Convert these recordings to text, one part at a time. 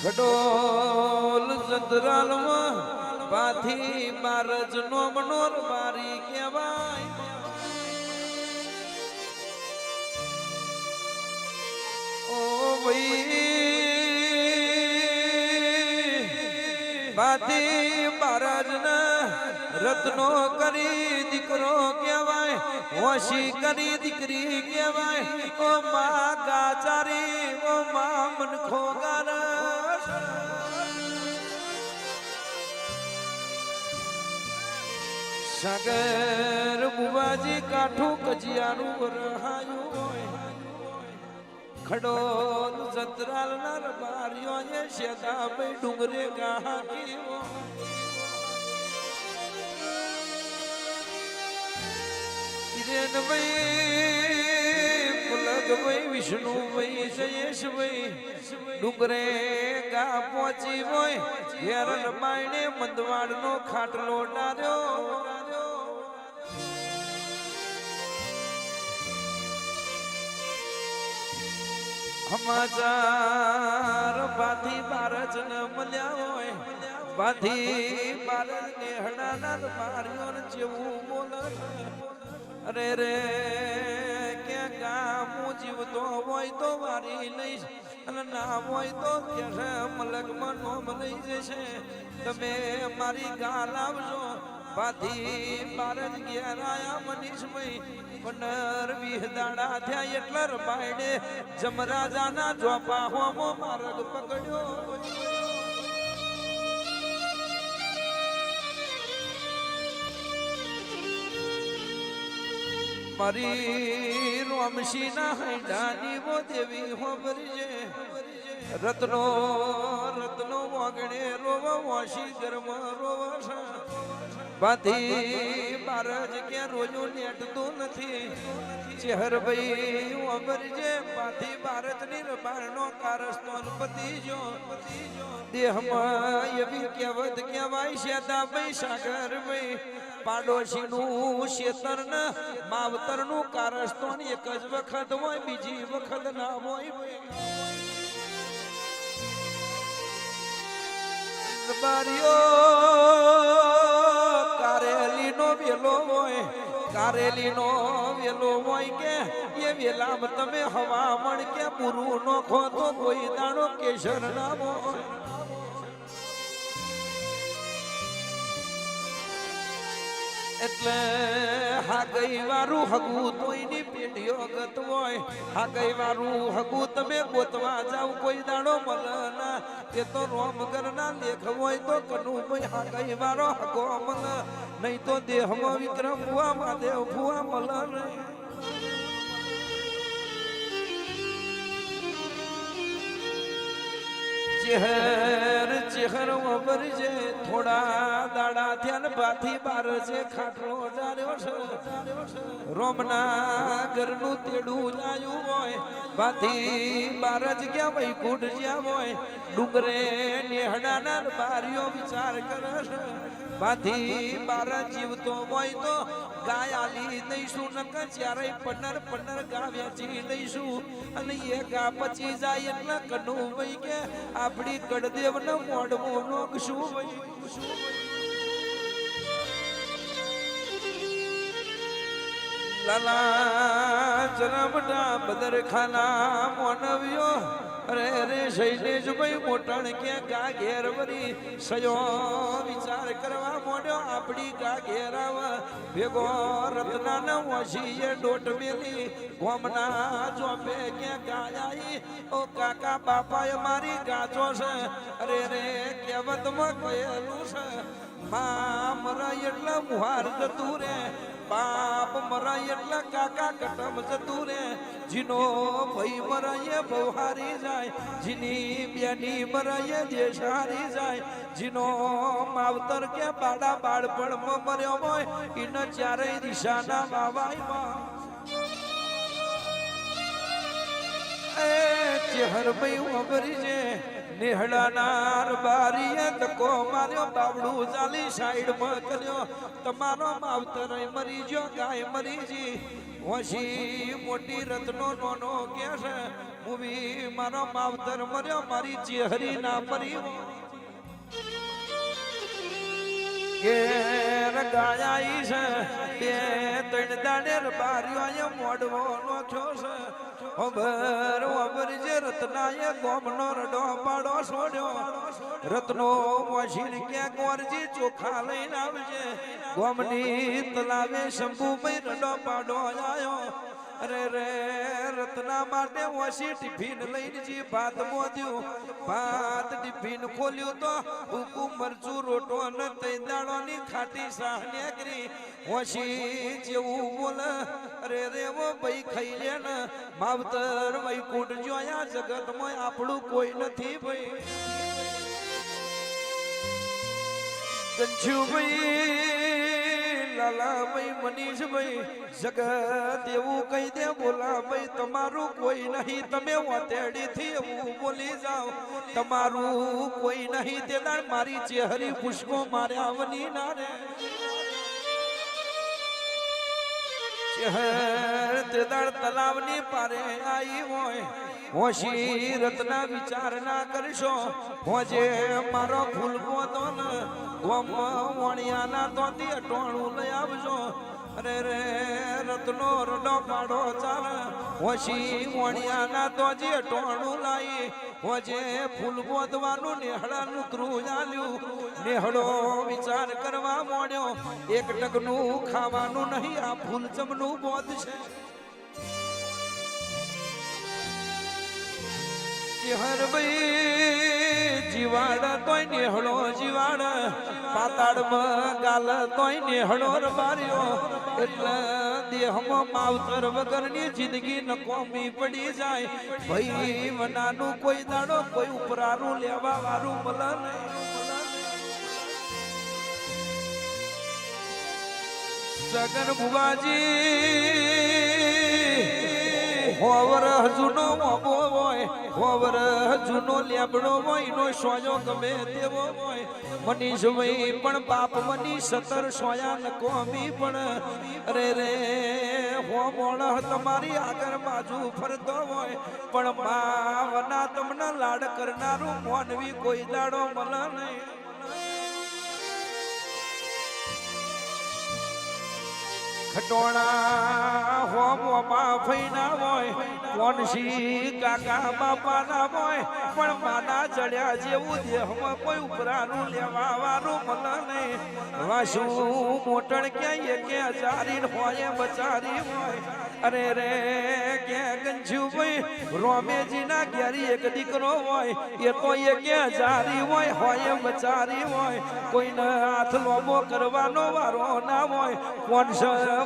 ખડોલ જંદરાલમાં પાથી બારજ નો મનોર બારી કહેવાય. ઓ ભાઈ પાથી બારજ રત્નો કરી દીકરો કહેવાય, હોશી કરી દીકરી કહેવાય. ઓ મા ગાચારી, ઓ મા મનખો ગારસ સાગર બુવાજી કાઠું કજિયાનું વરહાયું હોય. ખડો જતરાલ ના રબારીઓ એ શેદા ભાઈ ડુંગરે ગાહા હોય. કિરણ ભાઈ વિષ્ણુ ભાઈ જયેશ ભાઈ ડુંગરે ગા પહોંચી હોય. હેરણ માયણે મંદવાડ નો ખાટલો ડાર્યો સમાચાર બાથી બારજ ન મળ્યા હોય. બાથી બારજ ને હડાના માર્યો જેવું બોલ અરે રે. કે ગામ જીવતો હોય તો વારી લઈશ. અને ના હોય તો કે છે મલકમાં નોમ લઈ જશે. તમે મારી ગા લાવજો બાથી બારજ ઘેર આયા મનીષભાઈ પંદર વીસ દાડા થયા એટલે રબાયડે. જમરાજાના જોપા હોમો માર્ગ પકડ્યો મારી રોમશી ના હૈડાની વો દેવી હોબરજે રત્નો રત્નો વાગણે રોવા વાશી ગરમા રોવ બાથી બારજ ક્યાં રોજો નેટતું નથી. ચહેર ભાઈ અમરજે બાથી બારજની રબારનો કારસ્તો પતિ જો. દેહમાં એવી કહેવત કહેવાય, શેતા ભાઈ, સાગર ભાઈ. પાડોશીનું શેતર ને માવતરનું કારસ્તોન એક જ વખત હોય, બીજી વખત ના હોય. બારીઓ નો વેલો હોય કારેલી નો વેલો હોય કે, એ વેલામાં તમે હવામણ કે પૂરું નો ખોતો કોઈ દાણો કેસર ના હોય એટલે હા ગઈ વારું હગું તોયની પેઢીઓ ગત હોય. હા ગઈ વારું હગું તમે ગોતવા જાવ, કોઈ દાડો મલના. એ તો રોમ કરના લેખ હોય તો કનુ ભાઈ હા ગઈ વારો હગો મલ. નહીં તો દેહમાં વિક્રમ ભુવા મહાદેવ ભુવા મલ નહીં ચહેર ચહેર છે થોડા દાડા ધ્યાન પાથી બાર છે ખાટલો ડાર્યો છે. રોમના ઘરનું તેડું લાયું હોય, પાથી બાર જ ક્યાં ભાઈ કુટ જ્યાં હોય. ડુંગરે નેહડાના બારીઓ વિચાર કરે છે. પાથી બાર જીવતો હોય તો ગાય આલી દઈશું, નકર ચારે પંદર પંદર ગાવ્યા જી દઈશું. અને એ ગા પછી જાય એટલે કનું ભાઈ કે આપણી કડદેવ ને મોઢમું નોખશું ભાઈ લાલા બદર બદરખાના મોનવ્યો અરે રે શૈલેષ ભાઈ મોટણ કે ગા ઘેર વરી સયો વિચાર કરવા મોડ્યો, આપણી ગા ઘેર આવ ભેગો રત્ના ન વસીએ ડોટ મેલી, ગોમના જોપે કે ગાયાઈ? ઓ કાકા બાપાએ મારી ગાચો છે, અરે રે કહેવતમાં કહેલું છે, મા મરાય એટલે મુહાર જતું રે બાપ મરાય એટલે કાકા કટમ જતું રે જીનો ભાઈ મરાય બહુ જાય, જીની બેની મરાય દેશ હારી જાય, જીનો માવતર કે બાડા બાળપણમાં મર્યો હોય એને ચારેય દિશાના બાવાઈમાં એ ચેહર ભાઈ ઉભરી છે નેહડાનાર બારીએ ધક્કો માર્યો, બાવડું ચાલી સાઈડમાં કર્યો. તમારો માવતર મરી ગયો, ગાય મરી જી વશી મોટી રત્નો નોનો કે છે, મૂવી મારો માવતર મર્યો, મારી ચેહરી ના મરી ઘેર ગાયા છે. બે ત્રણ દાડે બારીઓ અહીંયા મોડવો નોખ્યો છે. ખબર ખબર જે રત્નાએ ગોમનો રડો પાડો છોડ્યો. રત્નો મોશીન ક્યાંક વરજી ચોખા લઈને આવજે. ગોમની તલાવે શંભુભાઈ રડો પાડો આયો. અરે રે, રત્ના માટે ઓછી ટિફિન લઈને જી ભાત મોદ્યું ભાત ટિફિન ખોલ્યું તો ઉકુ મરચું રોટો અને તૈદાળોની ખાટી સાહ નેકરી વસી જેવું બોલ, અરે રે, વો ભાઈ ખાઈ લે ને માવતર ભાઈ કુટ જોયા જગતમાં આપણું કોઈ નથી ભાઈ. ગંજુભાઈ લાલાભાઈ, મનીષભાઈ જગત એવું કહી દે, બોલાભાઈ, તમારું કોઈ નહીં. તમે વતેડીથી એવું બોલી જાઓ. તમારું કોઈ નહીં. તે દાડ મારી ચેહરી પુષ્પો માર્યા વની ના રે ચહેર તે દાડ તલાવની પારે આવી હોય. હોશી રત્ના વિચાર ના કરશો. હોજે મારો ફૂલકો તો ને, ગોમ વણિયાના તે ટોણું લઈ આવજો. અરે રે, રત્નો રડો કાઢો ચાલ. હોશી વણિયાના તો જે ટોણું લાઈ. હોજે ફૂલ બોધવાનું નેહડાનું ત્રું ચાલ્યું નેહડો વિચાર કરવા મોડ્યો. એક ટકનું ખાવાનું નહીં, આ ફૂલ ચમનું બોધ છે. હર ભાઈ જીવાડા તોય નેહળો જીવાડ, પાતાળમાં ગાલ તોય નેહળો રબાર્યો. એટલે દેહમાં માવતર વગરની જિંદગી નકોમી પડી જાય. ભાઈ મનાનું કોઈ દાડો, કોઈ ઉપરારું લેવા વાળું મળે નહીં. જગન બુવાજી હોવર જૂનો મોબો હોય. હોવર જૂનો લેબડો હોય નો સોયો ગમે તેવો હોય. મનીષ ભાઈ પણ બાપ મની સતર સોયા ન કોમી પણ. અરે રે, હો મોણ તમારી આગળ બાજુ ફરતો હોય. પણ માવના તમને લાડ કરનારું મોનવી કોઈ દાડો મળે નહીં. ખટોણા હોમોમાં ફૈના હોય કોનસી કાકા બાપાના હોય, પણ માના ચડ્યા જેવું દેહમાં કોઈ ઉપરાનું લેવા વાળું મને નહીં. વાસુ મોટણ ક્યાંય કે ચારી હોય, બચારી હોય. અરે રે કે ગંજુભાઈ રોમેજીના ઘેરી એક દીકરો હોય, એ તો એ કે જારી હોય? હોય બચારી હોય. કોઈને હાથ લોબો કરવાનો વારો ના હોય. કોણ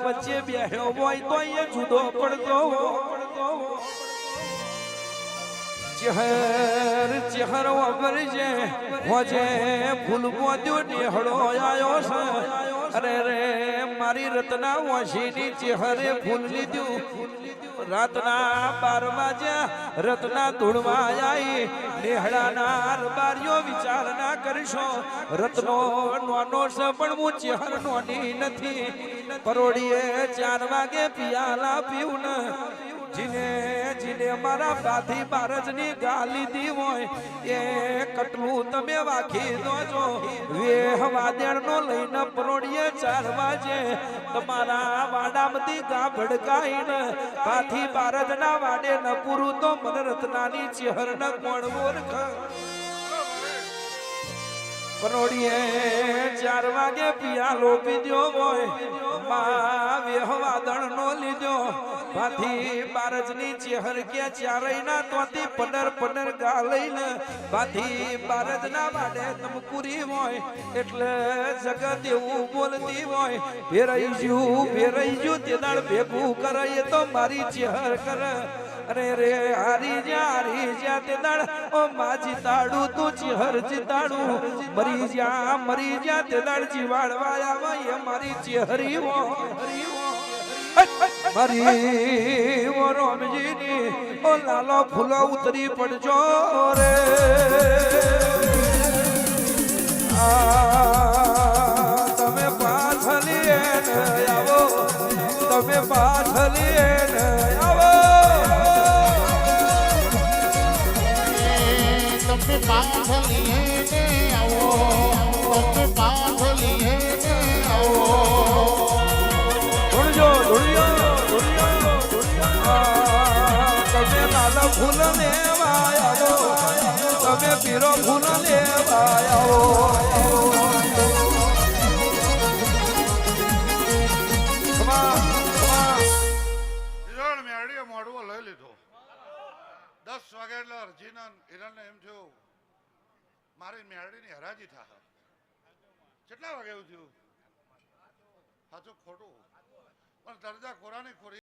વચ્ચે બેહ્યો હોય તો એ જુદો પડતો પડતો ચહેર ચહેર વગર છે હોજે ફૂલ મોદ્યો નેહળો આયો છે. અરે રે, મારી રત્ના વાસીની ચહેરે ફૂલ લીધું. રાતના બાર વાગ્યા રત્ના ધૂળવા આવી નેહડાના રબારીઓ વિચાર ના કરશો. રત્નો નોનો છે પણ હું ચહેર નોની નથી. પરોડીએ ચાર વાગે પિયાલા પીવું જીને જીને મારા બાથી બારજની ગાલી દી હોય. એ કટલું તમે વાખી દોજો વેહ વાદેણનો લઈને પરોડીએ ચાર વાજે તમારા વાડામાંથી ગા ભડકાઈને બાથી બારજના વાડે ન પૂરું તો મન રત્નાની ચહેર ન કોણ ઓળખ? પરોડીએ ચાર વાગે પિયાલો પીધો હોય. મા વેહવાદણ નો લીધો. બાથી બારજની ચેહર કે ચારૈના તોતી પનર પનર ગા લઈને બાથી બારજના વાડે તમકુરી હોય. એટલે જગત એવું બોલતી હોય, ભેરાઈ જ્યું ભેરાઈ જ્યું, તે દાળ ભેગું કરે એ તો મારી ચેહર કરે. અરે રે, હારી જા હારી જા તે દાડ ઓ માજી તાડું, તું ચિહર ચિતાડું. મરી જા મરી જા તે દાડ જીવાડવા આવે એ મારી ચેહરી મારી વો રોમજીની. ઓ લાલો ફૂલો ઉતરી પડજો રે. તમે પાછલી આવો. તમે પાછલી તમે પાછલીએ ને આવો તમે પાછલીએ ને આવો. ધૂળજો, ધૂળિયો ધૂળિયો ધૂળિયો. તમે લાલ ફૂલ લેવા આવો તમે પીરો ફૂલ લેવા વાગે એટલે અરજીના હિરણને એમ થયું, મારી મેરડીની હરાજી થાય કેટલા વાગે એવું થયું? સાચું ખોટું. પણ દરજા ખોરાની ખોરી